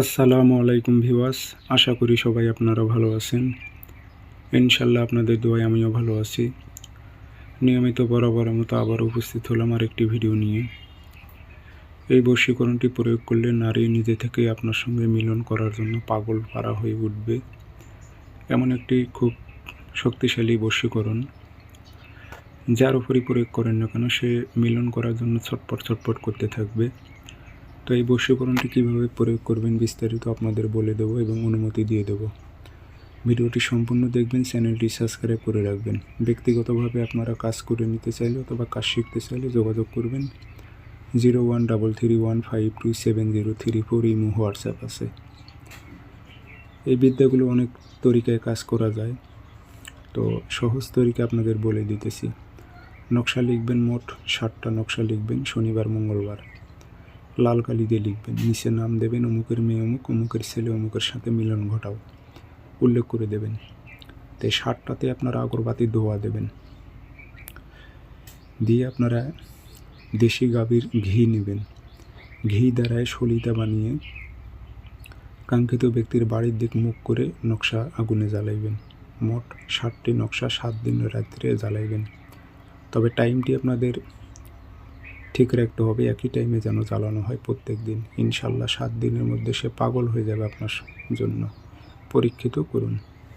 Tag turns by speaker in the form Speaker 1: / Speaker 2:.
Speaker 1: আসসালামু আলাইকুম ভিওয়াস আশা করি সবাই আপনারা ভালো আছেন। ইনশাল্লাহ আপনাদের দোয়ায় আমিও ভালো আছি। নিয়মিত বরাবরের মতো আবার উপস্থিত হলাম আর একটি ভিডিও নিয়ে। এই বশীকরণটি প্রয়োগ করলে নারী নিজে থেকেই আপনার সঙ্গে মিলন করার জন্য পাগল পারা হয়ে উঠবে। এমন একটি খুব শক্তিশালী বশীকরণ যার উপরই প্রয়োগ করেন না কেন, সে মিলন করার জন্য ছটপট ছটপট করতে থাকবে। তো এই বশীকরণটি কীভাবে প্রয়োগ করবেন বিস্তারিত আপনাদের বলে দেবো এবং অনুমতি দিয়ে দেবো। ভিডিওটি সম্পূর্ণ দেখবেন, চ্যানেলটি সাবস্ক্রাইব করে রাখবেন। ব্যক্তিগতভাবে আপনারা কাজ করে নিতে চাইলে অথবা কাজ শিখতে চাইলে যোগাযোগ করবেন। Zero one double three one five two seven zero three four imo WhatsApp আছে। এই বিদ্যাগুলো অনেক তরিকায় কাজ করা যায়। তো সহজ তরিকা আপনাদের বলে দিতেছি। নকশা লিখবেন মোট ষাটটা নকশা লিখবেন, শনিবার, মঙ্গলবার। লাল কালি দিয়ে লিখবেন। নিচে নাম দেবেন, অমুকের মেয়ে অমুক, অমুকের ছেলে অমুকের সাথে মিলন ঘটাও। উল্লেখ করে দেবেন। তো এই ষাটটাতে আপনারা আগরবাতি ধোয়া দেবেন। দিয়ে আপনারা দেশি গাভীর ঘি নেবেন। ঘি দ্বারায় সলিতা বানিয়ে কাঙ্ক্ষিত ব্যক্তির বাড়ির দিক মুখ করে নকশা আগুনে জ্বালাইবেন। মোট ষাটটি নকশা সাত দিন রাত্রে জ্বালাইবেন। তবে টাইমটি আপনাদের ঠিক রাখতে হবে, একই টাইমে যেন চালানো হয় প্রত্যেক দিন। ইনশাল্লাহ সাত দিনের মধ্যে সে পাগল হয়ে যাবে আপনার জন্য। পরীক্ষিত করুন।